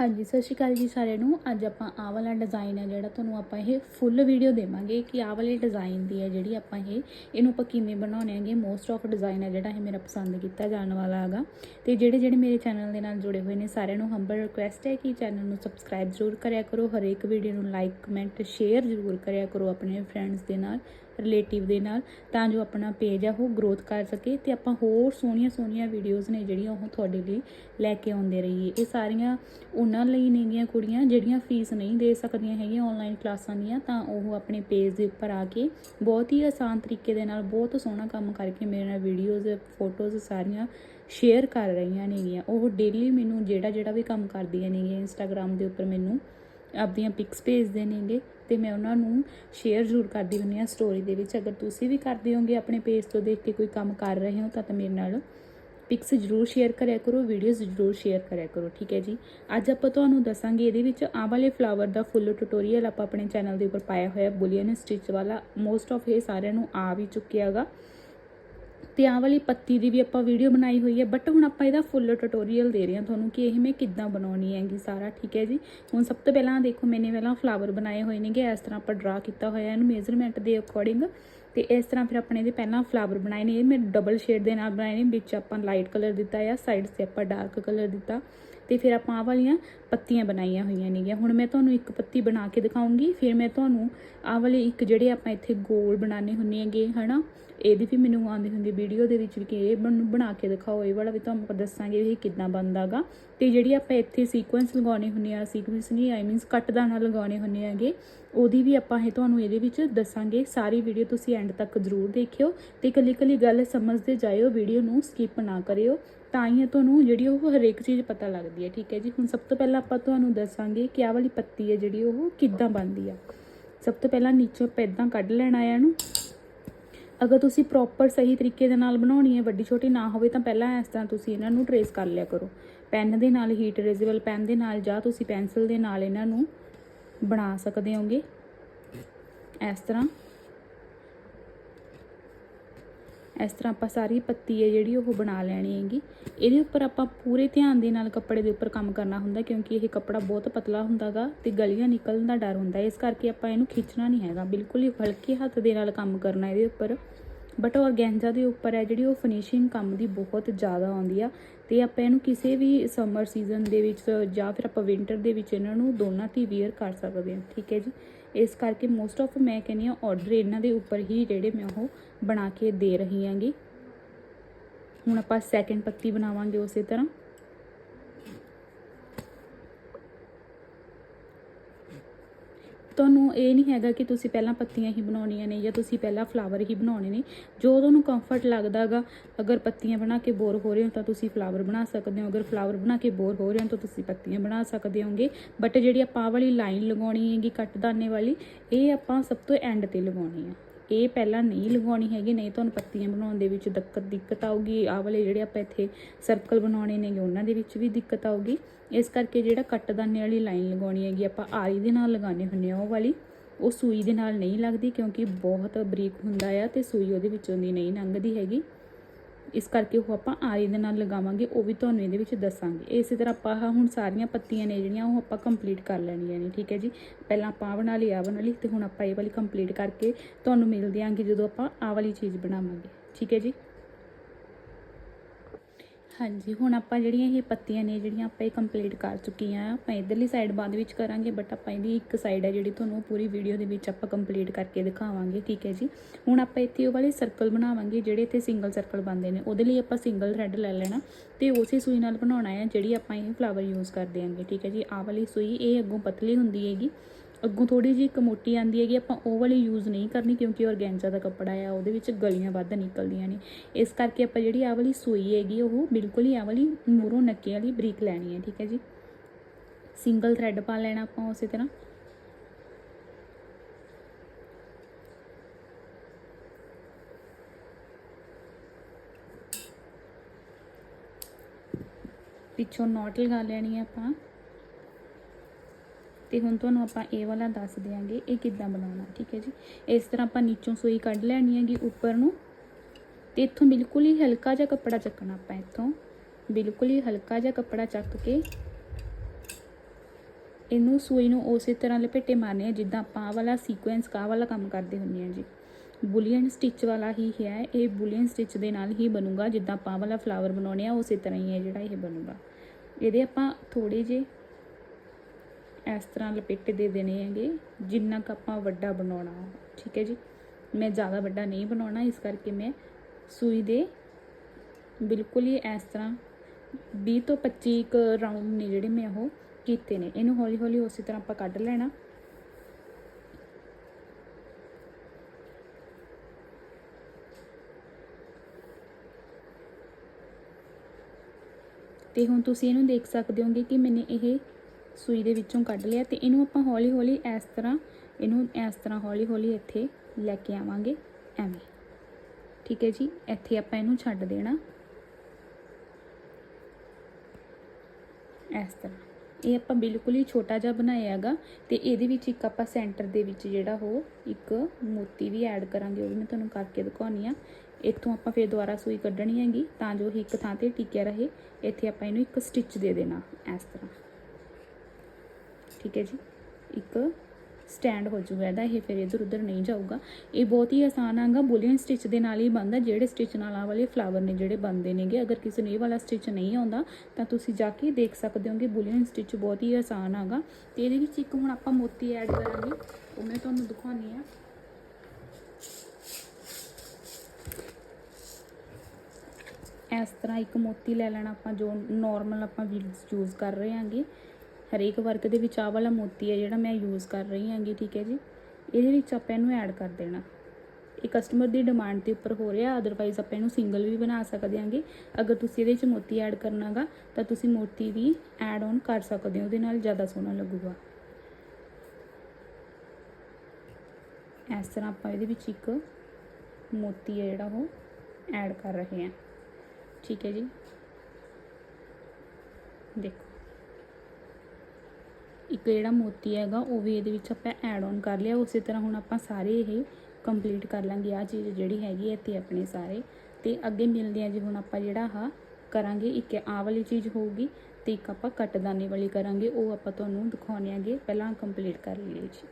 ਹਾਂਜੀ, ਸਤਿ ਸ਼੍ਰੀ ਅਕਾਲ ਜੀ ਸਾਰਿਆਂ ਨੂੰ। ਅੱਜ ਆਪਾਂ ਆਹ ਵਾਲਾ ਡਿਜ਼ਾਈਨ ਹੈ ਜਿਹੜਾ ਤੁਹਾਨੂੰ ਆਪਾਂ ਇਹ ਫੁੱਲ ਵੀਡੀਓ ਦੇਵਾਂਗੇ ਕਿ ਆਹ ਵਾਲੇ ਡਿਜ਼ਾਈਨ ਦੀ ਹੈ ਜਿਹੜੀ ਆਪਾਂ ਇਹ, ਇਹਨੂੰ ਆਪਾਂ ਕਿਵੇਂ ਬਣਾਉਣੇ ਹੈਗੇ। ਮੋਸਟ ਆਫ ਡਿਜ਼ਾਈਨ ਹੈ ਜਿਹੜਾ ਇਹ ਮੇਰਾ ਪਸੰਦ ਕੀਤਾ ਜਾਣ ਵਾਲਾ ਹੈਗਾ। ਤੇ ਜਿਹੜੇ ਜਿਹੜੇ ਮੇਰੇ ਚੈਨਲ ਦੇ ਨਾਲ ਜੁੜੇ ਹੋਏ ਨੇ, ਸਾਰਿਆਂ ਨੂੰ ਹੰਬਲ ਰਿਕੁਐਸਟ ਹੈ ਕਿ ਚੈਨਲ ਨੂੰ ਸਬਸਕ੍ਰਾਈਬ ਜ਼ਰੂਰ ਕਰਿਆ ਕਰੋ। ਹਰੇਕ ਵੀਡੀਓ ਨੂੰ ਲਾਈਕ ਕਮੈਂਟ ਸ਼ੇਅਰ ਜ਼ਰੂਰ ਕਰਿਆ ਕਰੋ ਆਪਣੇ ਫਰੈਂਡਸ ਦੇ ਨਾਲ। ਰਿਲੇਟਿਵ ਦੇ ਨਾਲ, ਤਾਂ ਜੋ ਆਪਣਾ ਪੇਜ ਆ ਉਹ ਗਰੋਥ ਕਰ ਸਕੇ ਤੇ ਆਪਾਂ ਹੋਰ ਸੋਹਣੀਆਂ ਸੋਹਣੀਆਂ ਵੀਡੀਓਜ਼ ਨੇ ਜਿਹੜੀਆਂ ਉਹ ਤੁਹਾਡੇ ਲਈ ਲੈ ਕੇ ਆਉਂਦੇ ਰਹੀਏ। ਇਹ ਸਾਰੀਆਂ ਉਹਨਾਂ ਲਈ ਨੇਗੀਆਂ ਕੁੜੀਆਂ, ਜਿਹੜੀਆਂ ਫੀਸ ਨਹੀਂ ਦੇ ਸਕਦੀਆਂ ਹੈਗੀਆਂ ਆਨਲਾਈਨ ਕਲਾਸਾਂ ਦੀਆਂ, ਤਾਂ ਉਹ ਆਪਣੇ ਪੇਜ ਦੇ ਉੱਪਰ ਆ ਕੇ ਬਹੁਤ ਹੀ ਆਸਾਨ ਤਰੀਕੇ ਦੇ ਨਾਲ ਬਹੁਤ ਸੋਹਣਾ ਕੰਮ ਕਰਕੇ ਮੇਰੇ ਨਾਲ ਵੀਡੀਓਜ਼ ਫੋਟੋਜ਼ ਸਾਰੀਆਂ ਸ਼ੇਅਰ ਕਰ ਰਹੀਆਂ ਨੇਗੀਆਂ ਉਹ ਡੇਲੀ ਮੈਨੂੰ ਜਿਹੜਾ ਜਿਹੜਾ ਵੀ ਕੰਮ ਕਰਦੀਆਂ ਨੇਗੀਆਂ ਇੰਸਟਾਗ੍ਰam ਦੇ ਉੱਪਰ ਮੈਨੂੰ, ਆਪਦੀਆਂ ਪਿਕਸ ਭੇਜਦੇ ਨੇਗੇ ਤੇ ਮੈਂ ਉਹਨਾਂ ਨੂੰ ਸ਼ੇਅਰ ਜ਼ਰੂਰ ਕਰਦੀ ਹੁੰਦੀ ਹਾਂ ਸਟੋਰੀ ਦੇ ਵਿੱਚ। ਅਗਰ ਤੁਸੀਂ ਵੀ ਕਰਦੇ ਹੋਗੇ ਆਪਣੇ ਪੇਜ ਤੋਂ ਦੇਖ ਕੇ ਕੋਈ ਕੰਮ ਕਰ ਰਹੇ ਹੋ ਤਾਂ ਤਾਂ ਮੇਰੇ ਨਾਲ ਪਿਕਸ ਜ਼ਰੂਰ ਸ਼ੇਅਰ ਕਰਿਆ ਕਰੋ ਵੀਡੀਓਜ਼ ਜ਼ਰੂਰ ਸ਼ੇਅਰ ਕਰਿਆ ਕਰੋ, ਠੀਕ ਹੈ ਜੀ? ਅੱਜ ਆਪਾਂ ਤੁਹਾਨੂੰ ਦੱਸਾਂਗੇ ਇਹਦੇ ਵਿੱਚ ਆਹ ਵਾਲੇ ਫਲਾਵਰ ਦਾ ਫੁੱਲ ਟਿਊਟੋਰੀਅਲ ਆਪਾਂ ਆਪਣੇ ਚੈਨਲ ਦੇ ਉੱਪਰ ਪਾਇਆ ਹੋਇਆ ਬੁਲੀਅਨ ਸਟਿਚ ਵਾਲਾ। ਮੋਸਟ ਆਫ ਇਹ ਸਾਰਿਆਂ ਨੂੰ ਆ ਵੀ ਚੁੱਕਿਆ ਹੈਗਾ। ਤੇ ਆਹ ਵਾਲੀ ਪੱਤੀ ਦੀ ਵੀ ਆਪਾਂ ਵੀਡੀਓ ਬਣਾਈ ਹੋਈ ਹੈ ਬਟ ਹੁਣ ਆਪਾਂ ਇਹਦਾ ਫੁੱਲ ਟਿਊਟੋਰੀਅਲ ਦੇ ਰਹੇ ਹਾਂ ਤੁਹਾਨੂੰ ਕਿ ਇਹ ਮੈਂ ਕਿੱਦਾਂ ਬਣਾਉਣੀ ਹੈਗੀ ਸਾਰਾ, ਠੀਕ ਹੈ ਜੀ? ਹੁਣ ਸਭ ਤੋਂ ਪਹਿਲਾਂ ਦੇਖੋ, ਮੈਨੇ ਪਹਿਲਾਂ ਫਲਾਵਰ ਬਣਾਏ ਹੋਏ ਨੇਗੇ, ਇਸ ਤਰ੍ਹਾਂ ਆਪਾਂ ਡਰਾ ਕੀਤਾ ਹੋਇਆ ਇਹਨੂੰ ਮੇਜ਼ਰਮੈਂਟ ਦੇ ਅਕੋਰਡਿੰਗ ਤੇ ਇਸ ਤਰ੍ਹਾਂ ਫਿਰ ਆਪਣੇ ਦੇ ਪਹਿਲਾਂ ਫਲਾਵਰ ਬਣਾਏ ਨੇ, ਇਹ ਮੈਂ ਡਬਲ ਸ਼ੇਡ ਦੇ ਨਾਲ ਬਣਾਏ ਨੇ, ਵਿੱਚ ਆਪਾਂ ਲਾਈਟ ਕਲਰ ਦਿੱਤਾ ਆ ਸਾਈਡ ਤੇ ਆਪਾਂ ਡਾਰਕ ਕਲਰ ਦਿੱਤਾ। ਤੇ ਫਿਰ ਆਪਾਂ ਆਹ ਵਾਲੀਆਂ ਪੱਤੀਆਂ ਬਣਾਈਆਂ ਹੋਈਆਂ ਨੇਗੀਆਂ। ਹੁਣ ਮੈਂ ਤੁਹਾਨੂੰ ਇੱਕ ਪੱਤੀ ਬਣਾ ਕੇ ਦਿਖਾਉਂਗੀ, ਫਿਰ ਮੈਂ ਤੁਹਾਨੂੰ ਆਹ ਵਾਲੇ ਇੱਕ ਜਿਹੜੇ ਆਪਾਂ ਇੱਥੇ ਗੋਲ ਬਣਾਣੇ ਹੁੰਨੇ ਹੈਗੇ, ਹਨਾ, ਇਹਦੀ ਵੀ ਮੈਨੂੰ ਆਉਂਦੀ ਹੁੰਦੀ ਵੀਡੀਓ ਦੇ ਵਿੱਚ ਵੀ ਕਿ ਇਹ ਮੈਨੂੰ ਬਣਾ ਕੇ ਦਿਖਾਓ, ਇਹ ਵਾਲਾ ਵੀ ਤੁਹਾਨੂੰ ਆਪਾਂ ਦੱਸਾਂਗੇ ਇਹ ਕਿੱਦਾਂ ਬਣਦਾਗਾ ਤੇ ਜਿਹੜੀ ਆਪਾਂ ਇੱਥੇ ਸੀਕੁਐਂਸ ਲਗਾਉਣੇ ਹੁੰਨੇ ਆ ਸੀਕੁਐਂਸ ਨਹੀਂ ਆਈ ਮੀਨਸ ਕੱਟ ਦਾਣਾ ਲਗਾਉਣੇ ਹੁੰਨੇ ਹੈਗੇ, ਉਹਦੀ ਵੀ ਆਪਾਂ ਇਹ ਤੁਹਾਨੂੰ ਇਹਦੇ ਵਿੱਚ ਦੱਸਾਂਗੇ। ਸਾਰੀ ਵੀਡੀਓ ਤੁਸੀਂ ਐਂਡ ਤੱਕ ਜ਼ਰੂਰ ਦੇਖਿਓ ਤੇ ਇਕੱਲੀ ਇਕੱਲੀ ਗੱਲ ਸਮਝਦੇ ਜਾਇਓ, ਵੀਡੀਓ ਨੂੰ ਸਕਿਪ ਨਾ ਕਰਿਓ। ਤਾਂ ਹੀ ਤੁਹਾਨੂੰ ਜਿਹੜੀ ਉਹ ਹਰੇਕ ਚੀਜ਼ ਪਤਾ ਲੱਗਦੀ ਹੈ, ਠੀਕ ਹੈ ਜੀ? ਹੁਣ ਸਭ ਤੋਂ ਪਹਿਲਾਂ ਆਪਾਂ ਤੁਹਾਨੂੰ ਦੱਸਾਂਗੇ ਕਿ ਆਹ ਵਾਲੀ ਪੱਤੀ ਹੈ ਜਿਹੜੀ ਉਹ ਕਿੱਦਾਂ ਬਣਦੀ ਆ। ਸਭ ਤੋਂ ਪਹਿਲਾਂ ਨੀਚੋਂ ਪੈਦਾਂ ਕੱਢ ਲੈਣਾ ਆ ਇਹਨੂੰ। ਅਗਰ ਤੁਸੀਂ ਪ੍ਰੋਪਰ ਸਹੀ ਤਰੀਕੇ ਦੇ ਨਾਲ ਬਣਾਉਣੀ ਹੈ, ਵੱਡੀ ਛੋਟੀ ਨਾ ਹੋਵੇ ਤਾਂ ਪਹਿਲਾਂ ਇਸ ਤਰ੍ਹਾਂ ਤੁਸੀਂ ਇਹਨਾਂ ਨੂੰ ਟਰੇਸ ਕਰ ਲਿਆ ਕਰੋ। ਪੈਨ ਦੇ ਨਾਲ ਹੀਟ ਰੇਜ਼ੇਬਲ ਪੈਨ ਦੇ ਨਾਲ ਜਾਂ ਤੁਸੀਂ ਪੈਨਸਲ ਦੇ ਨਾਲ ਇਹਨਾਂ ਨੂੰ ਬਣਾ ਸਕਦੇ ਹੋਗੇ। ਇਸ ਤਰ੍ਹਾਂ ਇਸ ਤਰ੍ਹਾਂ ਆਪਾਂ ਸਾਰੀ ਪੱਤੀ ਹੈ ਜਿਹੜੀ ਉਹ ਬਣਾ ਲੈਣੀ ਹੈਗੀ। ਇਹਦੇ ਉੱਪਰ ਆਪਾਂ ਪੂਰੇ ਧਿਆਨ ਦੇ ਨਾਲ ਕੱਪੜੇ ਦੇ ਉੱਪਰ ਕੰਮ ਕਰਨਾ ਹੁੰਦਾ ਕਿਉਂਕਿ ਇਹ ਕੱਪੜਾ ਬਹੁਤ ਪਤਲਾ ਹੁੰਦਾਗਾ ਤੇ ਗਲੀਆਂ ਨਿਕਲਣ ਦਾ ਡਰ ਹੁੰਦਾ। ਇਸ ਕਰਕੇ ਆਪਾਂ ਇਹਨੂੰ ਖਿੱਚਣਾ ਨਹੀਂ ਹੈਗਾ। ਬਿਲਕੁਲ ਹੀ ਹਲਕੇ ਹੱਥ ਦੇ ਨਾਲ ਕੰਮ ਕਰਨਾ ਇਹਦੇ ਉੱਪਰ। ਬਟ ਔਰਗੈਂਜ਼ਾ ਦੇ ਉੱਪਰ ਹੈ ਜਿਹੜੀ ਉਹ ਫਿਨਿਸ਼ਿੰਗ ਕੰਮ ਦੀ ਬਹੁਤ ਜ਼ਿਆਦਾ ਆਉਂਦੀ ਆ। ਤੇ ਆਪਾਂ ਇਹਨੂੰ ਕਿਸੇ ਵੀ ਸਮਰ ਸੀਜ਼ਨ ਦੇ ਵਿੱਚ ਜਾਂ ਫਿਰ ਆਪਾਂ ਵਿੰਟਰ ਦੇ ਵਿੱਚ ਇਹਨਾਂ ਨੂੰ ਦੋਨਾਂ ਤੇ ਵੇਅਰ ਕਰ ਸਕਦੇ ਹਾਂ। ਠੀਕ ਹੈ ਜੀ? ਇਸ ਕਰਕੇ ਮੋਸਟ ਆਫ ਮੈਂ ਕਹਿੰਦੀ ਹਾਂ ਆਰਡਰ ਇਹਨਾਂ ਦੇ ਉੱਪਰ ਹੀ ਜਿਹੜੇ ਮੈਂ ਉਹ ਬਣਾ ਕੇ ਦੇ ਰਹੀ ਆਂਗੀ ਹੁਣ ਆਪਾਂ ਸੈਕਿੰਡ ਪੱਤੀ ਬਣਾਵਾਂਗੇ ਉਸੇ ਤਰ੍ਹਾਂ। ਤੁਹਾਨੂੰ ਇਹ ਨਹੀਂ ਹੈਗਾ ਕਿ ਤੁਸੀਂ ਪਹਿਲਾਂ ਪੱਤੀਆਂ ਹੀ ਬਣਾਉਣੀਆਂ ਨੇ ਜਾਂ ਤੁਸੀਂ ਪਹਿਲਾਂ ਫਲਾਵਰ ਹੀ ਬਣਾਉਣੇ ਨੇ। ਜੋ ਤੁਹਾਨੂੰ ਕੰਫਰਟ ਲੱਗਦਾਗਾ, ਅਗਰ ਪੱਤੀਆਂ ਬਣਾ ਕੇ ਬੋਰ ਹੋ ਰਹੇ ਹੋ ਤਾਂ ਤੁਸੀਂ ਫਲਾਵਰ ਬਣਾ ਸਕਦੇ ਹੋ। ਅਗਰ ਫਲਾਵਰ ਬਣਾ ਕੇ ਬੋਰ ਹੋ ਰਹੇ ਹੋ ਤਾਂ ਤੁਸੀਂ ਪੱਤੀਆਂ ਬਣਾ ਸਕਦੇ ਹੋਗੇ। ਬਟ ਜਿਹੜੀ ਆਪਾਂ ਆਹ ਵਾਲੀ ਲਾਈਨ ਲਗਾਉਣੀ ਹੈਗੀ ਕੱਟਦਾਨੇ ਵਾਲੀ, ਇਹ ਆਪਾਂ ਸਭ ਤੋਂ ਐਂਡ ਤੇ ਲਗਾਉਣੀ ਆ। ਇਹ ਪਹਿਲਾਂ ਨਹੀਂ ਲਗਾਉਣੀ ਹੈਗੀ, ਨਹੀਂ ਤੁਹਾਨੂੰ ਪੱਤੀਆਂ ਬਣਾਉਣ ਦੇ ਵਿੱਚ ਦਿੱਕਤ ਦਿੱਕਤ ਆਊਗੀ। ਆਹ ਵਾਲੇ ਜਿਹੜੇ ਆਪਾਂ ਇੱਥੇ ਸਰਕਲ ਬਣਾਉਣੇ ਨੇਗੇ, ਉਹਨਾਂ ਦੇ ਵਿੱਚ ਵੀ ਦਿੱਕਤ ਆਊਗੀ। ਇਸ ਕਰਕੇ ਜਿਹੜਾ ਕੱਟ ਵਾਲੀ ਲਾਈਨ ਲਗਾਉਣੀ ਹੈਗੀ, ਆਪਾਂ ਆਰੀ ਦੇ ਨਾਲ ਲਗਾਉਣੇ ਹੁੰਨੇ ਆ ਉਹ ਵਾਲੀ। ਉਹ ਸੂਈ ਦੇ ਨਾਲ ਨਹੀਂ ਲੱਗਦੀ ਕਿਉਂਕਿ ਬਹੁਤ ਬਰੀਕ ਹੁੰਦਾ ਆ ਤੇ ਸੂਈ ਉਹਦੇ ਵਿੱਚੋਂ ਦੀ ਨਹੀਂ ਲੰਘਦੀ ਹੈਗੀ। ਇਸ ਕਰਕੇ ਉਹ ਆਪਾਂ ਆਰੀ ਦੇ ਨਾਲ ਲਗਾਵਾਂਗੇ, ਉਹ ਵੀ ਤੁਹਾਨੂੰ ਇਹਦੇ ਵਿੱਚ ਦੱਸਾਂਗੇ। ਇਸੇ ਤਰ੍ਹਾਂ ਆਪਾਂ ਹੁਣ ਸਾਰੀਆਂ ਪੱਤੀਆਂ ਨੇ ਜਿਹੜੀਆਂ, ਉਹ ਆਪਾਂ ਕੰਪਲੀਟ ਕਰ ਲੈਣੀਆਂ ਨੇ, ਠੀਕ ਹੈ ਜੀ? ਪਹਿਲਾਂ ਆਪਾਂ ਆਹ ਬਣਾ ਲਈ ਆ ਬਣਾ ਲਈ ਤੇ ਹੁਣ ਆਪਾਂ ਇਹ ਵਾਲੀ ਕੰਪਲੀਟ ਕਰਕੇ ਤੁਹਾਨੂੰ ਮਿਲਦੇ ਆਂਗੇ ਜਦੋਂ ਆਪਾਂ ਆਹ ਵਾਲੀ ਚੀਜ਼ ਬਣਾਵਾਂਗੇ, ਠੀਕ ਹੈ ਜੀ? ਹਾਂਜੀ, ਹੁਣ ਆਪਾਂ ਜਿਹੜੀਆਂ ਇਹ ਪੱਤੀਆਂ ਨੇ, ਜਿਹੜੀਆਂ ਆਪਾਂ ਇਹ ਕੰਪਲੀਟ ਕਰ ਚੁੱਕੀਆਂ ਆ, ਆਪਾਂ ਇਧਰਲੀ ਸਾਈਡ ਬਾਅਦ ਵਿੱਚ ਕਰਾਂਗੇ ਬਟ ਆਪਾਂ ਇਹਦੀ ਇੱਕ ਸਾਈਡ ਹੈ ਜਿਹੜੀ ਤੁਹਾਨੂੰ ਪੂਰੀ ਵੀਡੀਓ ਦੇ ਵਿੱਚ ਆਪਾਂ ਕੰਪਲੀਟ ਕਰਕੇ ਦਿਖਾਵਾਂਗੇ, ਠੀਕ ਹੈ ਜੀ? ਹੁਣ ਆਪਾਂ ਇੱਥੇ ਉਹ ਵਾਲੇ ਸਰਕਲ ਬਣਾਵਾਂਗੇ, ਜਿਹੜੇ ਇੱਥੇ ਸਿੰਗਲ ਸਰਕਲ ਬਣਦੇ ਨੇ, ਉਹਦੇ ਲਈ ਆਪਾਂ ਸਿੰਗਲ ਥਰੈਡ ਲੈ ਲੈਣਾ ਤੇ ਉਸੇ ਸੂਈ ਨਾਲ ਬਣਾਉਣਾ ਹੈ ਜਿਹੜੀ ਆਪਾਂ ਇਹ ਫਲਾਵਰ ਯੂਜ਼ ਕਰਦੇ ਆਂਗੇ, ਠੀਕ ਹੈ ਜੀ? ਆਹ ਵਾਲੀ ਸੂਈ, ਇਹ ਅੱਗੋਂ ਪਤਲੀ ਹੁੰਦੀ ਹੈਗੀ। ਅੱਗੋਂ ਥੋੜੀ ਜਿਹੀ ਕਮੋਟੀ ਮੋਟੀ ਆਂਦੀ ਹੈਗੀ, ਆਪਾਂ ਉਹ ਵਾਲੀ ਯੂਜ਼ ਨਹੀਂ ਕਰਨੀ ਕਿਉਂਕਿ ਔਰਗੈਂਜਾ ਦਾ ਕੱਪੜਾ ਆ, ਉਹਦੇ ਵਿੱਚ ਗਲੀਆਂ ਵੱਧ ਨਿਕਲਦੀਆਂ ਨੇ। ਇਸ ਕਰਕੇ ਆਪਾਂ ਜਿਹੜੀ ਆਹ ਵਾਲੀ ਸੂਈ ਹੈਗੀ, ਉਹ ਬਿਲਕੁਲ ਹੀ ਆਹ ਵਾਲੀ ਮੂਰੋਂ ਨੱਕੇ ਵਾਲੀ ਬਰੀਕ ਲੈਣੀ ਹੈ, ਠੀਕ ਹੈ ਜੀ। ਸਿੰਗਲ ਥਰੈਡ ਪਾ ਲੈਣਾ ਆਪਾਂ ਉਸੇ ਤਰ੍ਹਾਂ। ਪਿੱਛੋਂ ਨੋਟ ਲਗਾ ਲੈਣੀ ਹੈ ਆਪਾਂ। ਤੇ ਹੁਣ ਤੁਹਾਨੂੰ ਆਪਾਂ ਇਹ ਵਾਲਾ ਦੱਸ ਦਿਆਂਗੇ, ਇਹ ਕਿੱਦਾਂ ਬਣਾਉਣਾ, ਠੀਕ ਹੈ ਜੀ? ਇਸ ਤਰ੍ਹਾਂ ਆਪਾਂ ਨੀਚੋਂ ਸੂਈ ਕੱਢ ਲੈਣੀ ਹੈਗੀ ਉੱਪਰ ਨੂੰ ਤੇ ਇੱਥੋਂ ਬਿਲਕੁਲ ਹੀ ਹਲਕਾ ਜਿਹਾ ਕੱਪੜਾ ਚੱਕਣਾ ਆਪਾਂ ਇੱਥੋਂ। ਬਿਲਕੁਲ ਹੀ ਹਲਕਾ ਜਿਹਾ ਕੱਪੜਾ ਚੱਕ ਕੇ ਇਹਨੂੰ ਸੂਈ ਨੂੰ ਉਸੇ ਤਰ੍ਹਾਂ ਲਪੇਟੇ ਮਾਰਨੇ ਆ, ਜਿੱਦਾਂ ਆਪਾਂ ਆਹ ਵਾਲਾ ਸੀਕੁਐਂਸ ਕਾ ਵਾਲਾ ਕੰਮ ਕਰਦੇ ਹੁੰਦੇ ਆ ਜੀ। ਬੁਲੀਅਨ ਸਟਿਚ ਵਾਲਾ ਹੀ ਹੈ, ਇਹ ਬੁਲੀਅਨ ਸਟਿਚ ਦੇ ਨਾਲ ਹੀ ਬਣੂਗਾ, ਜਿੱਦਾਂ ਆਪਾਂ ਵਾਲਾ ਫਲਾਵਰ ਬਣਾਉਣੇ ਆ, ਉਸੇ ਤਰ੍ਹਾਂ ਹੀ ਹੈ ਜਿਹੜਾ ਇਹ ਬਣੂਗਾ। ਇਹਦੇ ਆਪਾਂ ਥੋੜੇ ਜੇ ਇਸ ਤਰ੍ਹਾਂ ਲਪੇਟੇ ਦੇ ਦੇਣੇ ਹੈਗੇ, ਜਿੰਨਾ ਕੁ ਆਪਾਂ ਵੱਡਾ ਬਣਾਉਣਾ ਠੀਕ ਹੈ ਜੀ? ਮੈਂ ਜ਼ਿਆਦਾ ਵੱਡਾ ਨਹੀਂ ਬਣਾਉਣਾ, ਇਸ ਕਰਕੇ ਮੈਂ ਸੂਈ ਦੇ ਬਿਲਕੁਲ ਹੀ ਇਸ ਤਰ੍ਹਾਂ 20 ਤੋਂ 25 ਕ ਰਾਉਂਡ ਨੇ ਜਿਹੜੇ ਮੈਂ ਉਹ ਕੀਤੇ ਨੇ। ਇਹਨੂੰ ਹੌਲੀ ਹੌਲੀ ਉਸੇ ਤਰ੍ਹਾਂ ਆਪਾਂ ਕੱਢ ਲੈਣਾ। ਤੇ ਹੁਣ ਤੁਸੀਂ ਇਹਨੂੰ ਦੇਖ ਸਕਦੇ ਹੋਗੇ ਕਿ ਮੈਨੇ ਇਹ ਸੂਈ ਦੇ ਵਿੱਚੋਂ ਕੱਢ ਲਿਆ ਤੇ ਇਹਨੂੰ ਆਪਾਂ ਹੌਲੀ ਹੌਲੀ ਇਸ ਤਰ੍ਹਾਂ, ਇਹਨੂੰ ਇਸ ਤਰ੍ਹਾਂ ਹੌਲੀ ਹੌਲੀ ਇੱਥੇ ਲੈ ਕੇ ਆਵਾਂਗੇ, ਐਵੇਂ। ਠੀਕ ਹੈ ਜੀ, ਇੱਥੇ ਆਪਾਂ ਇਹਨੂੰ ਛੱਡ ਦੇਣਾ। ਇਸ ਤਰ੍ਹਾਂ। ਇਹ ਆਪਾਂ ਬਿਲਕੁਲ ਹੀ ਛੋਟਾ ਜਿਹਾ ਬਣਾਇਆ ਹੈਗਾ ਤੇ ਇਹਦੇ ਵਿੱਚ ਇੱਕ ਆਪਾਂ ਸੈਂਟਰ ਦੇ ਵਿੱਚ ਜਿਹੜਾ ਉਹ ਇੱਕ ਮੋਤੀ ਵੀ ਐਡ ਕਰਾਂਗੇ, ਉਹ ਵੀ ਮੈਂ ਤੁਹਾਨੂੰ ਕਰਕੇ ਦਿਖਾਉਣੀ ਆ। ਇੱਥੋਂ ਆਪਾਂ ਫਿਰ ਦੁਬਾਰਾ ਸੂਈ ਕੱਢਣੀ ਹੈਗੀ ਤਾਂ ਜੋ ਇੱਕ ਥਾਂ ਤੇ ਟਿਕਿਆ ਰਹੇ। ਇੱਥੇ ਆਪਾਂ ਇਹਨੂੰ ਇੱਕ ਸਟਿਚ ਦੇ ਦੇਣਾ, ਇਸ ਤਰ੍ਹਾਂ। ਠੀਕ ਹੈ ਜੀ। ਇੱਕ ਸਟੈਂਡ ਹੋ ਜਾਊਗਾ ਇਹਦਾ, ਇਹ ਫਿਰ ਇਧਰ ਉਧਰ ਨਹੀਂ ਜਾਊਗਾ। ਇਹ ਬਹੁਤ ਹੀ ਆਸਾਨ ਆਗਾ ਬੁਲੀਅਨ ਸਟਿਚ ਦੇ ਨਾਲ ਹੀ ਬਣਦਾ, ਜਿਹੜੇ ਸਟਿਚ ਨਾਲ ਆ ਵਾਲੇ ਫਲਾਵਰ ਨੇ ਜਿਹੜੇ ਬਣਦੇ ਨੇਗੇ। ਅਗਰ ਕਿਸੇ ਨੂੰ ਇਹ ਵਾਲਾ ਸਟਿਚ ਨਹੀਂ ਆਉਂਦਾ, ਤਾਂ ਤੁਸੀਂ ਜਾ ਕੇ ਦੇਖ ਸਕਦੇ ਹੋਗੇ, ਬੁਲੀਅਨ ਸਟਿਚ ਬਹੁਤ ਹੀ ਆਸਾਨ ਆਗਾ ਤੇ ਇਹਦੇ ਵਿੱਚ ਇੱਕ ਹੁਣ ਆਪਾਂ ਮੋਤੀ ਐਡ ਕਰਾਂਗੇ। ਉਹ ਮੈਂ ਤੁਹਾਨੂੰ ਦਿਖਾਉਣੀ ਆ ਇਸ ਤਰ੍ਹਾਂ ਇੱਕ ਮੋਤੀ ਲੈ ਲੈਣਾ ਆਪਾਂ, ਜੋ ਨਾਰਮਲ ਆਪਾਂ ਵੀਲਸ ਯੂਜ਼ ਕਰ ਰਹੇ ਹਾਂਗੇ। ਹਰੇਕ ਵਰਕ ਦੇ ਵਿੱਚ ਆਹ ਵਾਲਾ ਮੋਤੀ ਹੈ ਜਿਹੜਾ ਮੈਂ ਯੂਜ਼ ਕਰ ਰਹੀ ਹਾਂਗੀ, ਠੀਕ ਹੈ ਜੀ? ਇਹਦੇ ਵਿੱਚ ਆਪਾਂ ਇਹਨੂੰ ਐਡ ਕਰ ਦੇਣਾ। ਇਹ ਕਸਟਮਰ ਦੀ ਡਿਮਾਂਡ ਦੇ ਉੱਪਰ ਹੋ ਰਿਹਾ ਅਦਰਵਾਈਜ਼ ਆਪਾਂ ਇਹਨੂੰ ਸਿੰਗਲ ਵੀ ਬਣਾ ਸਕਦੇ ਹਾਂਗੇ। ਅਗਰ ਤੁਸੀਂ ਇਹਦੇ ਵਿੱਚ ਮੋਤੀ ਐਡ ਕਰਨਾਗਾ ਤਾਂ ਤੁਸੀਂ ਮੋਤੀ ਵੀ ਐਡ ਆਨ ਕਰ ਸਕਦੇ ਹੋ, ਉਹਦੇ ਨਾਲ ਜ਼ਿਆਦਾ ਸੋਹਣਾ ਲੱਗੂਗਾ। ਇਸ ਤਰ੍ਹਾਂ ਆਪਾਂ ਇਹਦੇ ਵਿੱਚ ਇੱਕ ਮੋਤੀ ਹੈ ਜਿਹੜਾ ਉਹ ਐਡ ਕਰ ਰਹੇ ਹਾਂ। ਠੀਕ ਹੈ ਜੀ? ਦੇਖੋ। ਇੱਕ ਜਿਹੜਾ ਮੋਤੀ ਹੈਗਾ, ਉਹ ਵੀ ਇਹਦੇ ਵਿੱਚ ਆਪਾਂ ਐਡ ਆਨ ਕਰ ਲਿਆ। ਉਸੇ ਤਰ੍ਹਾਂ ਹੁਣ ਆਪਾਂ ਸਾਰੇ ਇਹ ਕੰਪਲੀਟ ਕਰ ਲਾਂਗੇ ਆ ਚੀਜ਼ ਜਿਹੜੀ ਹੈਗੀ ਹੈ ਇੱਥੇ ਆਪਣੇ ਸਾਰੇ। ਤੇ ਅੱਗੇ ਮਿਲਦੇ ਆ ਜੀ ਹੁਣ ਆਪਾਂ ਜਿਹੜਾ ਆ ਕਰਾਂਗੇ। ਇੱਕ ਆਹ ਵਾਲੀ ਚੀਜ਼ ਹੋਊਗੀ ਤੇ ਇੱਕ ਆਪਾਂ ਕੱਟਦਾਨੇ ਵਾਲੀ ਕਰਾਂਗੇ। ਉਹ ਆਪਾਂ ਤੁਹਾਨੂੰ ਦਿਖਾਉਣੇ ਆਗੇ। ਪਹਿਲਾਂ ਕੰਪਲੀਟ ਕਰ ਲਈਏ ਜੀ।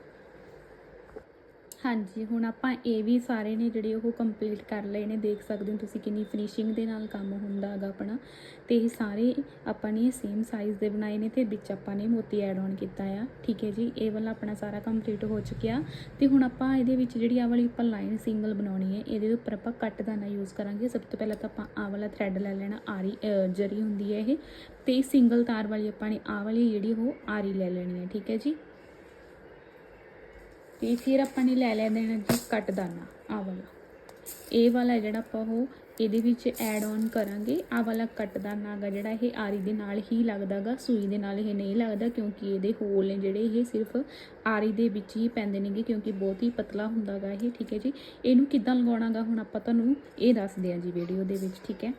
ਹਾਂਜੀ, ਹੁਣ ਆਪਾਂ ਇਹ ਵੀ ਸਾਰੇ ਨੇ ਜਿਹੜੇ ਉਹ ਕੰਪਲੀਟ ਕਰ ਲਏ ਨੇ, ਦੇਖ ਸਕਦੇ ਹੋ ਤੁਸੀਂ ਕਿੰਨੀ ਫਿਨਿਸ਼ਿੰਗ ਦੇ ਨਾਲ ਕੰਮ ਹੁੰਦਾ ਹੈਗਾ ਆਪਣਾ। ਤੇ ਇਹ ਸਾਰੇ ਆਪਾਂ ਨੇ ਸੇਮ ਸਾਈਜ਼ ਦੇ ਬਣਾਏ ਨੇ ਤੇ ਵਿੱਚ ਆਪਾਂ ਨੇ ਮੋਤੀ ਐਡ ਆਨ ਕੀਤਾ ਆ। ਠੀਕ ਹੈ ਜੀ, ਇਹ ਵਾਲਾ ਆਪਣਾ ਸਾਰਾ ਕੰਪਲੀਟ ਹੋ ਚੁੱਕਿਆ। ਤੇ ਹੁਣ ਆਪਾਂ ਇਹਦੇ ਵਿੱਚ ਜਿਹੜੀ ਆ ਵਾਲੀ ਆਪਾਂ ਲਾਈਨ ਸਿੰਗਲ ਬਣਾਉਣੀ ਹੈ, ਇਹਦੇ ਉੱਪਰ ਆਪਾਂ ਕੱਟ ਦਾਨਾ ਯੂਜ਼ ਕਰਾਂਗੇ। ਸਭ ਤੋਂ ਪਹਿਲਾਂ ਤਾਂ ਆਪਾਂ ਆ ਵਾਲਾ ਥ੍ਰੈਡ ਲੈ ਲੈਣਾ, ਆਰੀ ਜਰੀ ਹੁੰਦੀ ਹੈ ਇਹ। ਤੇ ਸਿੰਗਲ ਤਾਰ ਵਾਲੀ ਆਪਾਂ ਨੇ ਆ ਵਾਲੀ ਜਿਹੜੀ ਉਹ ਆਰੀ ਲੈ ਲੈਣੀ ਹੈ, ਠੀਕ ਹੈ ਜੀ। ਤੇ ਫਿਰ ਆਪਾਂ ਨੇ ਲੈ ਲਿਆ ਦੇਣਾ ਜੀ ਕੱਟ ਦਾਨਾ ਆ ਵਾਲਾ। ਇਹ ਵਾਲਾ ਜਿਹੜਾ ਆਪਾਂ ਉਹ ਇਹਦੇ ਵਿੱਚ ਐਡ ਆਨ ਕਰਾਂਗੇ। ਆ ਵਾਲਾ ਕੱਟ ਦਾਨਾ ਗਾ ਜਿਹੜਾ ਇਹ ਆਰੀ ਦੇ ਨਾਲ ਹੀ ਲੱਗਦਾਗਾ ਸੂਈ ਦੇ ਨਾਲ ਇਹ ਨਹੀਂ ਲੱਗਦਾ ਕਿਉਂਕਿ ਇਹਦੇ ਹੋਲ ਨੇ ਜਿਹੜੇ ਇਹ ਸਿਰਫ ਆਰੀ ਦੇ ਵਿੱਚ ਹੀ ਪੈਂਦੇ ਨੇਗੇ ਕਿਉਂਕਿ ਬਹੁਤ ਹੀ ਪਤਲਾ ਹੁੰਦਾਗਾ ਇਹ, ਠੀਕ ਹੈ ਜੀ। ਇਹਨੂੰ ਕਿੱਦਾਂ ਲਗਾਉਣਾਗਾ ਹੁਣ ਆਪਾਂ ਤੁਹਾਨੂੰ ਇਹ ਦੱਸਦੇ ਹਾਂ ਜੀ ਵੀਡੀਓ ਦੇ ਵਿੱਚ, ਠੀਕ ਹੈ।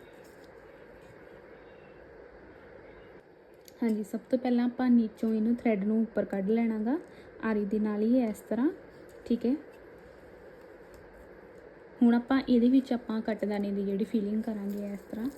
ਹਾਂਜੀ, ਸਭ ਤੋਂ ਪਹਿਲਾਂ ਆਪਾਂ ਨੀਚੋਂ ਇਹਨੂੰ ਥ੍ਰੈਡ ਨੂੰ ਉੱਪਰ ਕੱਢ ਲੈਣਾਗਾ ਆਰੀ ਦੇ ਨਾਲ ਹੀ ਇਸ ਤਰ੍ਹਾਂ, ਠੀਕ ਹੈ? ਹੁਣ ਆਪਾਂ ਇਹਦੇ ਵਿੱਚ ਆਪਾਂ ਕੱਟਦਾਨੇ ਦੀ ਜਿਹੜੀ ਫੀਲਿੰਗ ਕਰਾਂਗੇ ਇਸ ਤਰ੍ਹਾਂ।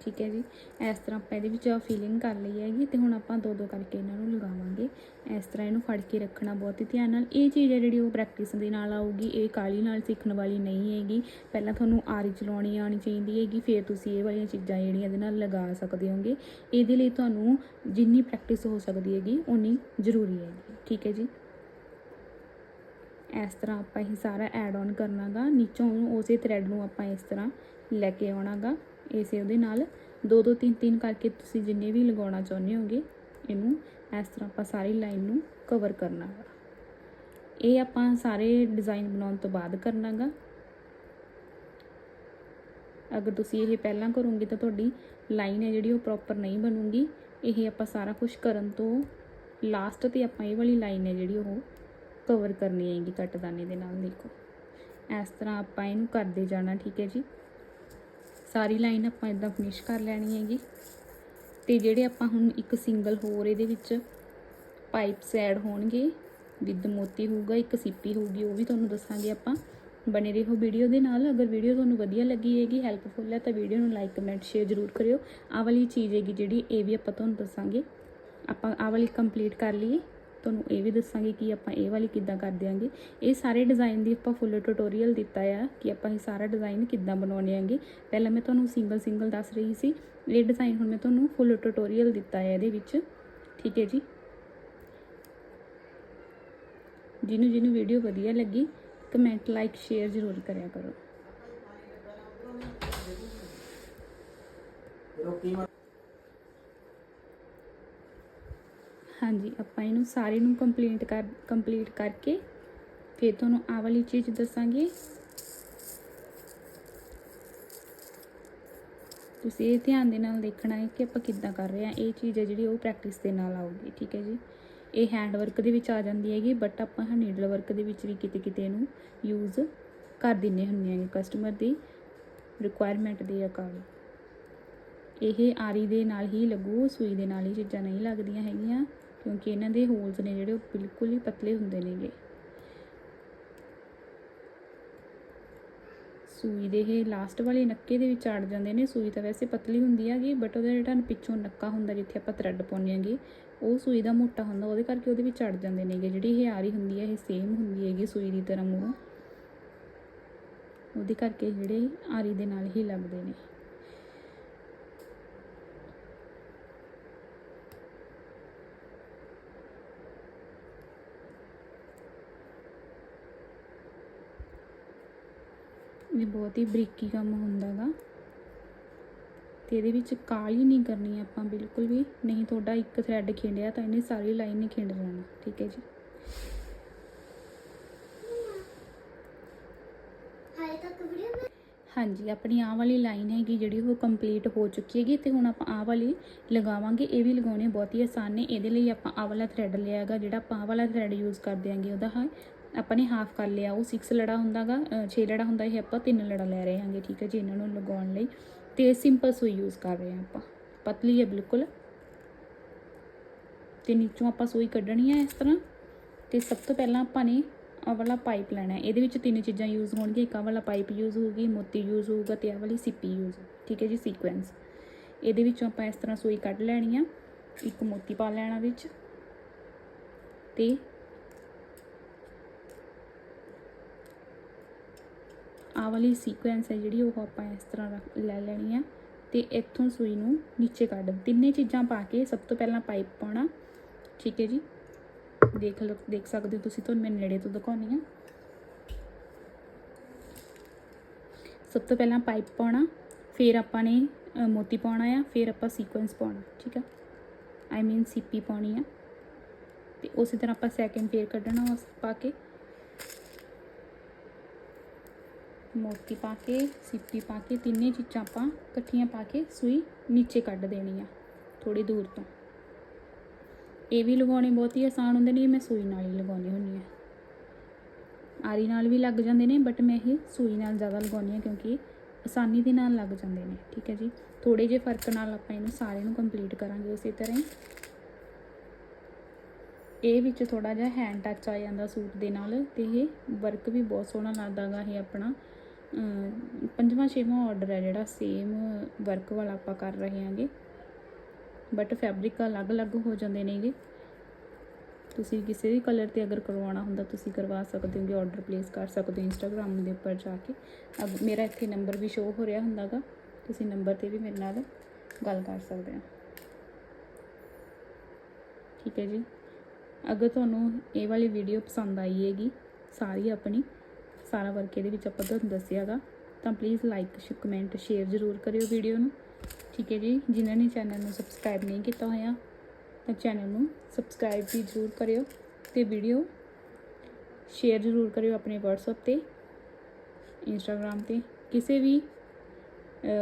ਠੀਕ ਹੈ ਜੀ। ਇਸ ਤਰ੍ਹਾਂ ਆਪਾਂ ਇਹਦੇ ਵਿੱਚ ਫੀਲਿੰਗ ਕਰ ਲਈ ਹੈਗੀ ਤੇ ਹੁਣ ਆਪਾਂ ਦੋ ਦੋ ਕਰਕੇ ਇਹਨਾਂ ਨੂੰ ਲਗਾਵਾਂਗੇ। ਇਸ ਤਰ੍ਹਾਂ ਇਹਨੂੰ ਫੜ ਕੇ ਰੱਖਣਾ ਬਹੁਤ ਹੀ ਧਿਆਨ ਨਾਲ। ਇਹ ਚੀਜ਼ ਹੈ ਜਿਹੜੀ ਉਹ ਪ੍ਰੈਕਟਿਸ ਦੇ ਨਾਲ ਆਊਗੀ। ਇਹ ਕਾਲੀ ਨਾਲ ਸਿੱਖਣ ਵਾਲੀ ਨਹੀਂ ਹੈਗੀ। ਪਹਿਲਾਂ ਤੁਹਾਨੂੰ ਆਰੀ ਚਲਾਉਣੀ ਆਣੀ ਚਾਹੀਦੀ ਹੈਗੀ, ਫਿਰ ਤੁਸੀਂ ਇਹ ਵਾਲੀਆਂ ਚੀਜ਼ਾਂ ਜਿਹੜੀਆਂ ਇਹਦੇ ਨਾਲ ਲਗਾ ਸਕਦੇ ਹੋਗੇ। ਇਹਦੇ ਲਈ ਤੁਹਾਨੂੰ ਜਿੰਨੀ ਪ੍ਰੈਕਟਿਸ ਹੋ ਸਕਦੀ ਹੈਗੀ ਉਨੀ ਜ਼ਰੂਰੀ ਹੈਗੀ। ਠੀਕ ਹੈ ਜੀ। ਇਸ ਤਰ੍ਹਾਂ ਆਪਾਂ ਇਹ ਸਾਰਾ ਐਡ ਆਨ ਕਰਨਾਗਾ। ਨੀਚੋਂ ਉਸੇ ਥ੍ਰੈਡ ਨੂੰ ਆਪਾਂ ਇਸ ਤਰ੍ਹਾਂ ਲੈ ਕੇ ਆਉਣਾਗਾ। ਇਸੇ ਉਹਦੇ ਨਾਲ ਦੋ ਦੋ ਤਿੰਨ ਤਿੰਨ ਕਰਕੇ ਤੁਸੀਂ ਜਿੰਨੇ ਵੀ ਲਗਾਉਣਾ ਚਾਹੁੰਦੇ ਹੋਗੇ, ਇਹਨੂੰ ਇਸ ਤਰ੍ਹਾਂ ਆਪਾਂ ਸਾਰੀ ਲਾਈਨ ਨੂੰ ਕਵਰ ਕਰਨਾ ਕਰਨਾਗਾ ਇਹ ਆਪਾਂ ਸਾਰੇ ਡਿਜ਼ਾਈਨ ਬਣਾਉਣ ਤੋਂ ਬਾਅਦ ਕਰਨਾਗਾ। ਅਗਰ ਤੁਸੀਂ ਇਹ ਪਹਿਲਾਂ ਕਰੋਗੇ ਤਾਂ ਤੁਹਾਡੀ ਲਾਈਨ ਹੈ ਜਿਹੜੀ ਉਹ ਪ੍ਰੋਪਰ ਨਹੀਂ ਬਣੂਗੀ। ਇਹ ਆਪਾਂ ਸਾਰਾ ਕੁਝ ਕਰਨ ਤੋਂ ਲਾਸਟ ਤੇ ਆਪਾਂ ਇਹ ਵਾਲੀ ਲਾਈਨ ਹੈ ਜਿਹੜੀ ਉਹ ਕਵਰ ਕਰਨੀ ਹੈਗੀ ਕੱਟਦਾਨੇ ਦੇ ਨਾਲ ਦੇਖੋ। ਇਸ ਤਰ੍ਹਾਂ ਆਪਾਂ ਇਹਨੂੰ ਕਰਦੇ ਜਾਣਾ, ਠੀਕ ਹੈ ਜੀ? ਸਾਰੀ ਲਾਈਨ ਆਪਾਂ ਇਦਾਂ ਫਿਨਿਸ਼ ਕਰ ਲੈਣੀ ਹੈਗੀ। ਤੇ ਜਿਹੜੇ ਆਪਾਂ ਹੁਣ ਇੱਕ ਸਿੰਗਲ ਹੋਰ ਇਹਦੇ ਵਿੱਚ ਪਾਈਪਸ ਐਡ ਹੋਣਗੇ, ਵਿਦ ਮੋਤੀ ਹੋਊਗਾ, ਇੱਕ ਸਿੱਪੀ ਹੋਊਗੀ, ਉਹ ਵੀ ਤੁਹਾਨੂੰ ਦੱਸਾਂਗੇ ਆਪਾਂ। ਬਣੇ ਰਹੋ ਵੀਡੀਓ ਦੇ ਨਾਲ। ਅਗਰ ਵੀਡੀਓ ਤੁਹਾਨੂੰ ਵਧੀਆ ਲੱਗੀ ਹੈਗੀ ਹੈਲਪਫੁਲ ਹੈ, ਤਾਂ ਵੀਡੀਓ ਨੂੰ ਲਾਈਕ ਕਮੈਂਟ ਸ਼ੇਅਰ ਜ਼ਰੂਰ ਕਰਿਓ। ਆਹ ਵਾਲੀ ਚੀਜ਼ ਹੈਗੀ ਜਿਹੜੀ, ਇਹ ਵੀ ਆਪਾਂ ਤੁਹਾਨੂੰ ਦੱਸਾਂਗੇ। ਆਪਾਂ ਆਹ ਵਾਲੀ ਕੰਪਲੀਟ ਕਰ ਲਈਏ। ਤੁਹਾਨੂੰ ਇਹ ਵੀ ਦੱਸਾਂਗੇ ਕਿ ਆਪਾਂ ਇਹ ਵਾਲੀ ਕਿੱਦਾਂ ਕਰ ਦਿਆਂਗੇ। ਇਹ ਸਾਰੇ ਡਿਜ਼ਾਈਨ ਦੀ ਆਪਾਂ ਫੁੱਲ ਟਿਊਟੋਰੀਅਲ ਦਿੱਤਾ ਆ ਕਿ ਆਪਾਂ ਇਹ ਸਾਰਾ ਡਿਜ਼ਾਈਨ ਕਿੱਦਾਂ ਬਣਾਉਣੇ ਆਂਗੇ। ਪਹਿਲਾਂ ਮੈਂ ਤੁਹਾਨੂੰ ਸਿੰਗਲ ਸਿੰਗਲ ਦੱਸ ਰਹੀ ਸੀ। ਇਹ ਡਿਜ਼ਾਈਨ ਹੁਣ ਮੈਂ ਤੁਹਾਨੂੰ ਫੁੱਲ ਟਿਊਟੋਰੀਅਲ ਦਿੱਤਾ ਹੈ ਇਹਦੇ ਵਿੱਚ। ਠੀਕ ਹੈ ਜੀ? ਜਿਹਨੂੰ ਜਿਹਨੂੰ ਵੀਡੀਓ ਵਧੀਆ ਲੱਗੀ ਕਮੈਂਟ ਲਾਈਕ ਸ਼ੇਅਰ ਜ਼ਰੂਰ ਕਰਿਆ ਕਰੋ। ਰੋਕੀ ਮਾ ਹਾਂਜੀ, ਆਪਾਂ ਇਹਨੂੰ ਸਾਰੇ ਨੂੰ ਕੰਪਲੀਟ ਕਰ ਕੰਪਲੀਟ ਕਰਕੇ ਫਿਰ ਤੁਹਾਨੂੰ ਆਹ ਵਾਲੀ ਚੀਜ਼ ਦੱਸਾਂਗੇ। ਤੁਸੀਂ ਇਹ ਧਿਆਨ ਦੇ ਨਾਲ ਦੇਖਣਾ ਹੈ ਕਿ ਆਪਾਂ ਕਿੱਦਾਂ ਕਰ ਰਹੇ ਹਾਂ। ਇਹ ਚੀਜ਼ ਹੈ ਜਿਹੜੀ ਉਹ ਪ੍ਰੈਕਟਿਸ ਦੇ ਨਾਲ ਆਊਗੀ, ਠੀਕ ਹੈ ਜੀ? ਇਹ ਹੈਂਡ ਵਰਕ ਦੇ ਵਿੱਚ ਆ ਜਾਂਦੀ ਹੈਗੀ ਬਟ ਆਪਾਂ ਨੀਡਲ ਵਰਕ ਦੇ ਵਿੱਚ ਵੀ ਕਿਤੇ ਕਿਤੇ ਇਹਨੂੰ ਯੂਜ਼ ਕਰ ਦਿੰਨੇ ਹੁੰਦੇ ਹਾਂ ਕਸਟਮਰ ਦੀ ਰਿਕੁਆਇਰਮੈਂਟ ਦੇ ਅਕੋਰਡਿੰਗ ਇਹ ਆਰੀ ਦੇ ਨਾਲ ਹੀ ਲੱਗੂ, ਸੂਈ ਦੇ ਨਾਲ ਹੀ ਚੀਜ਼ਾਂ ਨਹੀਂ ਲੱਗਦੀਆਂ ਹੈਗੀਆਂ। ਕਿਉਂਕਿ ਇਹਨਾਂ ਦੇ ਹੋਲਸ ਨੇ ਜਿਹੜੇ ਉਹ ਬਿਲਕੁਲ ਹੀ ਪਤਲੇ ਹੁੰਦੇ ਨੇਗੇ। ਸੂਈ ਦੇ ਇਹ ਲਾਸਟ ਵਾਲੇ ਨੱਕੇ ਦੇ ਵਿੱਚ ਅੜ ਜਾਂਦੇ ਨੇ। ਸੂਈ ਤਾਂ ਵੈਸੇ ਪਤਲੀ ਹੁੰਦੀ ਹੈਗੀ ਬਟ ਉਹਦਾ ਜਿਹੜਾ ਪਿੱਛੋਂ ਨੱਕਾ ਹੁੰਦਾ ਜਿੱਥੇ ਆਪਾਂ ਥ੍ਰੈਡ ਪਾਉਂਦੇ ਹਾਂਗੇ, ਉਹ ਸੂਈ ਦਾ ਮੋਟਾ ਹੁੰਦਾ, ਉਹਦੇ ਕਰਕੇ ਉਹਦੇ ਵਿੱਚ ਅੜ ਜਾਂਦੇ ਨੇਗੇ। ਜਿਹੜੀ ਇਹ ਆਰੀ ਹੁੰਦੀ ਹੈ, ਇਹ ਸੇਮ ਹੁੰਦੀ ਹੈਗੀ ਸੂਈ ਦੀ ਤਰ੍ਹਾਂ ਮੂੰਹ। ਉਹਦੇ ਕਰਕੇ ਜਿਹੜੇ ਆਰੀ ਦੇ ਨਾਲ ਹੀ ਲੱਗਦੇ ਨੇ। ਇਹ ਬਹੁਤ ਹੀ ਬਰੀਕੀ ਕੰਮ ਹੁੰਦਾ ਗਾ। ਤੇ ਇਹਦੇ ਵਿੱਚ ਕਾਲੀ ਨਹੀਂ ਕਰਨੀ ਆਪਾਂ ਬਿਲਕੁਲ ਵੀ। ਨਹੀਂ ਤੁਹਾਡਾ ਇੱਕ ਥ੍ਰੈਡ ਖਿੰਡਿਆ ਤਾਂ ਇਹਨੇ ਸਾਰੀ ਲਾਈਨ ਨਹੀਂ ਖਿੰਡ ਜਾਣਾ ਠੀਕ ਹੈ ਜੀ। ਹਾਂਜੀ ਆਪਣੀ ਆਹ ਵਾਲੀ ਲਾਈਨ ਹੈਗੀ ਜਿਹੜੀ ਉਹ ਕੰਪਲੀਟ ਹੋ ਚੁੱਕੀ ਹੈਗੀ ਤੇ ਹੁਣ ਆਪਾਂ ਆਹ ਵਾਲੀ ਲਗਾਵਾਂਗੇ। ਇਹ ਵੀ ਲਗਾਉਣੇ ਬਹੁਤ ਹੀ ਆਸਾਨ ਨੇ। ਇਹਦੇ ਲਈ ਆਪਾਂ ਆਹ ਵਾਲਾ ਥ੍ਰੈਡ ਲਿਆ ਹੈਗਾ ਜਿਹੜਾ ਆਪਾਂ ਆਹ ਵਾਲਾ ਥ੍ਰੈਡ ਯੂਜ਼ ਕਰ ਦਿਆਂਗੇ ਉਹਦਾ ਹਾਂ ਆਪਾਂ ਨੇ ਹਾਫ ਕਰ ਲਿਆ। ਉਹ 6 ਲੜਾ ਹੁੰਦਾਗਾ 6 ਲੜਾ ਹੁੰਦਾ ਇਹ ਆਪਾਂ 3 ਲੜਾ ਲੈ ਰਹੇ ਹਾਂਗੇ, ਠੀਕ ਹੈ ਜੀ, ਇਹਨਾਂ ਨੂੰ ਲਗਾਉਣ ਲਈ। ਤੇ ਸਿੰਪਲ ਸੂਈ ਯੂਜ਼ ਕਰ ਰਹੇ ਹਾਂ ਆਪਾਂ। ਪਤਲੀ ਹੈ ਬਿਲਕੁਲ। ਤੇ ਨੀਚੋਂ ਆਪਾਂ ਸੂਈ ਕੱਢਣੀ ਹੈ ਇਸ ਤਰ੍ਹਾਂ। ਤੇ ਸਭ ਤੋਂ ਪਹਿਲਾਂ ਆਪਾਂ ਨੇ ਆਹ ਵਾਲਾ ਪਾਈਪ ਲੈਣਾ ਹੈ। ਇਹਦੇ ਵਿੱਚ ਤਿੰਨ ਚੀਜ਼ਾਂ ਯੂਜ਼ ਹੋਣਗੀਆਂ। ਇੱਕ ਆਹ ਵਾਲਾ ਪਾਈਪ ਯੂਜ਼ ਹੋਊਗੀ, ਮੋਤੀ ਯੂਜ਼ ਹੋਊਗਾ ਤੇ ਆਹ ਵਾਲੀ ਸਿੱਪੀ ਯੂਜ਼ ਠੀਕ ਹੈ ਜੀ ਸੀਕੁਐਂਸ ਇਹਦੇ ਵਿੱਚੋਂ ਆਪਾਂ ਇਸ ਤਰ੍ਹਾਂ ਸੂਈ ਕੱਢ ਲੈਣੀ ਆ। ਇੱਕ ਮੋਤੀ ਪਾ ਲੈਣਾ ਵਿੱਚ। ਤੇ ਆਹ ਵਾਲੀ ਸੀਕੁਐਂਸ ਹੈ ਜਿਹੜੀ ਉਹ ਆਪਾਂ ਇਸ ਤਰ੍ਹਾਂ ਰੱਖ- ਲੈ ਲੈਣੀ ਆ। ਤੇ ਇੱਥੋਂ ਸੂਈ ਨੂੰ ਨੀਚੇ ਕੱਢ ਤਿੰਨੇ ਚੀਜ਼ਾਂ ਪਾ ਕੇ ਸਭ ਤੋਂ ਪਹਿਲਾਂ ਪਾਈਪ ਪਾਉਣਾ। ਠੀਕ ਹੈ ਜੀ? ਦੇਖ ਲਓ, ਦੇਖ ਸਕਦੇ ਹੋ ਤੁਸੀਂ, ਤੁਹਾਨੂੰ ਮੈਂ ਨੇੜੇ ਤੋਂ ਦਿਖਾਉਣੀ ਆ ਸਭ ਤੋਂ ਪਹਿਲਾਂ ਪਾਈਪ ਪਾਉਣਾ, ਫਿਰ ਆਪਾਂ ਨੇ ਮੋਤੀ ਪਾਉਣਾ ਆ, ਫਿਰ ਆਪਾਂ ਸੀਕੁਐਂਸ ਪਾਉਣਾ। ਠੀਕ ਆ? ਆਈ ਮੀਨ ਸੀਪੀ ਪਾਉਣੀ ਆ। ਤੇ ਉਸੇ ਤਰ੍ਹਾਂ ਆਪਾਂ ਸੈਕਿੰਡ ਫੇਰ ਕੱਢਣਾ ਉਸ ਪਾ ਕੇ। ਮੋਤੀ ਪਾ ਕੇ ਸਿੱਪੀ ਪਾ ਕੇ, ਤਿੰਨੇ ਚੀਜ਼ਾਂ ਆਪਾਂ ਇਕੱਠੀਆਂ ਪਾ ਕੇ ਸੂਈ ਨੀਚੇ ਕੱਢ ਦੇਣੀ ਆ ਥੋੜੀ ਦੂਰ ਤੋਂ। ਇਹ ਵੀ ਲਗਾਉਣੇ ਬਹੁਤ ਹੀ ਆਸਾਨ ਹੁੰਦੇ ਨੇ ਮੈਂ ਸੂਈ ਨਾਲ ਹੀ ਲਗਾਉਣੀ ਹੁੰਦੀ ਆ। ਆਰੀ ਨਾਲ ਵੀ ਲੱਗ ਜਾਂਦੇ ਨੇ ਬਟ ਮੈਂ ਇਹ ਸੂਈ ਨਾਲ ਜ਼ਿਆਦਾ ਲਗਾਉਣੀ ਆ ਕਿਉਂਕਿ ਆਸਾਨੀ ਦੇ ਨਾਲ ਲੱਗ ਜਾਂਦੇ ਨੇ, ਠੀਕ ਹੈ ਜੀ? ਥੋੜੇ ਜਿਹੇ ਫ਼ਰਕ ਨਾਲ ਆਪਾਂ ਇਹਨੂੰ ਸਾਰੇ ਨੂੰ ਕੰਪਲੀਟ ਕਰਾਂਗੇ ਉਸੇ ਤਰ੍ਹਾਂ ਹੀ। ਇਹ ਵਿੱਚ ਥੋੜਾ ਜਿਹਾ ਹੈਂਡ ਟੱਚ ਆ ਜਾਂਦਾ ਸੂਟ ਦੇ ਨਾਲ, ਤੇ ਇਹ ਵਰਕ ਵੀ ਬਹੁਤ ਸੋਹਣਾ ਲੱਗਦਾਗਾ ਇਹ ਆਪਣਾ। ਪੰਜਵਾਂ, ਛੇਵਾਂ ਆਰਡਰ ਹੈ ਜਿਹੜਾ ਸੇਮ ਵਰਕ ਵਾਲਾ ਆਪਾਂ ਕਰ ਰਹੇ ਹਾਂਗੇ। ਬਟ ਫੈਬਰਿਕ ਅਲੱਗ-ਅਲੱਗ ਹੋ ਜਾਂਦੇ ਨੇਗੇ। ਤੁਸੀਂ ਕਿਸੇ ਵੀ ਕਲਰ ਤੇ ਅਗਰ ਕਰਵਾਉਣਾ ਹੁੰਦਾ, ਤੁਸੀਂ ਕਰਵਾ ਸਕਦੇ ਹੋਗੇ ਆਰਡਰ ਪਲੇਸ ਕਰ ਸਕਦੇ ਹੋ ਇੰਸਟਾਗ੍ਰam ਦੇ ਉੱਪਰ ਜਾ ਕੇ। ਅਬ ਮੇਰਾ ਇੱਥੇ ਨੰਬਰ ਵੀ ਸ਼ੋ ਹੋ ਰਿਹਾ ਹੁੰਦਾਗਾ। ਤੁਸੀਂ ਨੰਬਰ ਤੇ ਵੀ ਮੇਰੇ ਨਾਲ ਗੱਲ ਕਰ ਸਕਦੇ ਹੋ। ਠੀਕ ਹੈ ਜੀ। ਅਗਰ ਤੁਹਾਨੂੰ ਇਹ ਵਾਲੀ ਵੀਡੀਓ ਪਸੰਦ ਆਈ ਹੈਗੀ, ਸਾਰੀ ਆਪਣੀ ਸਾਰਾ ਵਰਕ ਇਹਦੇ ਵਿੱਚ ਆਪਾਂ ਤੁਹਾਨੂੰ ਦੱਸਿਆਗਾ। ਤਾਂ ਪਲੀਜ਼ ਲਾਈਕ ਕਮੈਂਟ ਸ਼ੇਅਰ ਜ਼ਰੂਰ ਕਰਿਓ ਵੀਡੀਓ ਨੂੰ। ਠੀਕ ਹੈ ਜੀ? ਜਿਨ੍ਹਾਂ ਨੇ ਚੈਨਲ ਨੂੰ ਸਬਸਕ੍ਰਾਈਬ ਨਹੀਂ ਕੀਤਾ ਹੋਇਆ, ਤਾਂ ਚੈਨਲ ਨੂੰ ਸਬਸਕ੍ਰਾਈਬ ਵੀ ਜ਼ਰੂਰ ਕਰਿਓ ਤੇ ਵੀਡੀਓ ਸ਼ੇਅਰ ਜ਼ਰੂਰ ਕਰਿਓ ਆਪਣੇ WhatsApp ਤੇ, Instagram ਤੇ। ਕਿਸੇ ਵੀ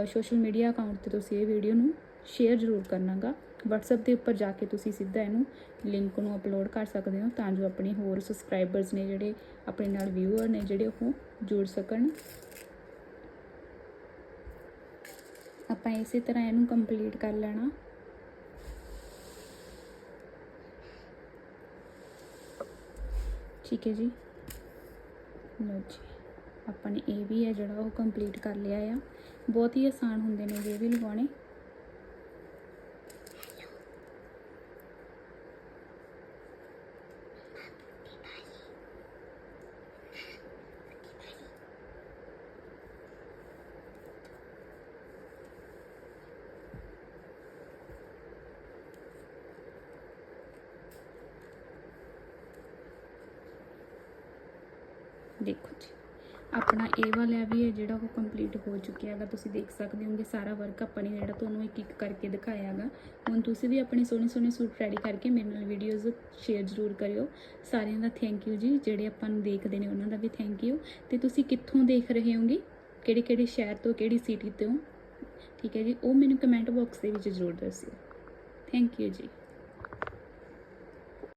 ਸੋਸ਼ਲ ਮੀਡੀਆ ਅਕਾਊਂਟ ਤੇ ਤੁਸੀਂ ਇਹ ਵੀਡੀਓ ਨੂੰ ਸ਼ੇਅਰ ਜ਼ਰੂਰ ਕਰਨਾਗਾ। WhatsApp ਦੇ ਉੱਪਰ ਜਾ ਕੇ ਤੁਸੀਂ ਸਿੱਧਾ ਇਹਨੂੰ ਲਿੰਕ ਨੂੰ ਅਪਲੋਡ ਕਰ ਸਕਦੇ ਹੋ ਤਾਂ ਜੋ ਆਪਣੇ ਹੋਰ ਸਬਸਕ੍ਰਾਈਬਰਸ ਨੇ ਜਿਹੜੇ ਆਪਣੇ ਨਾਲ ਵਿਊਅਰ ਨੇ ਜਿਹੜੇ ਉਹ ਜੁੜ ਸਕਣ। ਆਪਾਂ ਇਸੇ ਤਰ੍ਹਾਂ ਇਹਨੂੰ ਕੰਪਲੀਟ ਕਰ ਲੈਣਾ। ਠੀਕ ਹੈ ਜੀ। ਲਓ ਜੀ, ਆਪਾਂ ਨੇ ਇਹ ਵੀ ਹੈ ਜਿਹੜਾ ਉਹ ਕੰਪਲੀਟ ਕਰ ਲਿਆ ਆ। ਬਹੁਤ ਹੀ ਆਸਾਨ ਹੁੰਦੇ ਨੇ ਇਹ ਵੀ ਲਗਾਉਣੇ। ਦੇਖੋ ਜੀ। ਆਪਣਾ ਇਹ ਵਾਲਾ ਵੀ ਹੈ, ਜਿਹੜਾ ਉਹ ਕੰਪਲੀਟ ਹੋ ਚੁੱਕਿਆ ਹੈਗਾ। ਤੁਸੀਂ ਦੇਖ ਸਕਦੇ ਹੋਗੇ, ਸਾਰਾ ਵਰਕ ਆਪਾਂ ਨੇ ਜਿਹੜਾ ਤੁਹਾਨੂੰ ਇੱਕ ਇੱਕ ਕਰਕੇ ਦਿਖਾਇਆ ਹੈਗਾ। ਹੁਣ ਤੁਸੀਂ ਵੀ ਆਪਣੇ ਸੋਹਣੇ ਸੋਹਣੇ ਸੂਟ ਰੈਡੀ ਕਰਕੇ ਮੇਰੇ ਨਾਲ ਵੀਡੀਓਜ਼ ਸ਼ੇਅਰ ਜ਼ਰੂਰ ਕਰਿਓ। ਸਾਰਿਆਂ ਦਾ ਥੈਂਕ ਯੂ ਜੀ, ਜਿਹੜੇ ਆਪਾਂ ਨੂੰ ਦੇਖਦੇ ਨੇ, ਉਹਨਾਂ ਦਾ ਵੀ ਥੈਂਕ ਯੂ ਤੇ ਤੁਸੀਂ ਕਿੱਥੋਂ ਦੇਖ ਰਹੇ ਹੋਗੇ? ਕਿਹੜੇ ਕਿਹੜੇ ਸ਼ਹਿਰ ਤੋਂ, ਕਿਹੜੀ ਸਿਟੀ ਤੋਂ? ਠੀਕ ਹੈ ਜੀ, ਉਹ ਮੈਨੂੰ ਕਮੈਂਟ ਬਾਕਸ ਦੇ ਵਿੱਚ ਜ਼ਰੂਰ ਦੱਸਿਓ। ਥੈਂਕ ਯੂ ਜੀ।